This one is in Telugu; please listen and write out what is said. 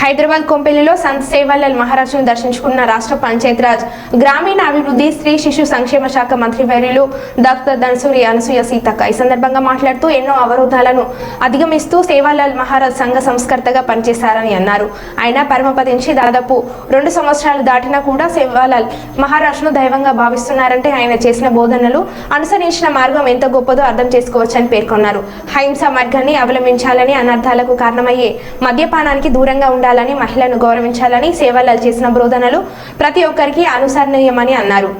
హైదరాబాద్ కొంపెల్లిలో సంత్ సేవాలాల్ మహారాజును దర్శించుకున్న రాష్ట్ర పంచాయతీరాజ్ గ్రామీణ అభివృద్ధి స్త్రీ శిశు సంక్షేమ శాఖ మంత్రి వర్యులు డాక్టర్ ధనసూరి అనసూయ సీతక్క. ఈ సందర్భంగా మాట్లాడుతూ ఎన్నో అవరోధాలను అధిగమిస్తూ సేవాలాల్ మహారాజ్ సంఘ సంస్కర్తగా పనిచేశారని అన్నారు. ఆయన పరమపదించి దాదాపు రెండు సంవత్సరాలు దాటినా కూడా సేవాలాల్ మహారాజును దైవంగా భావిస్తున్నారంటే ఆయన చేసిన బోధనలు అనుసరించిన మార్గం ఎంత గొప్పదో అర్థం చేసుకోవచ్చని పేర్కొన్నారు. హైంస మార్గాన్ని అవలంబించాలని అనర్థాలకు కారణమయ్యే మద్యపానానికి దూరంగా ఉండాలి ఉండాలని మహిళను గౌరవించాలని సేవలాల్ చేసిన బోధనలు ప్రతి ఒక్కరికి అనుసరణీయమని అన్నారు.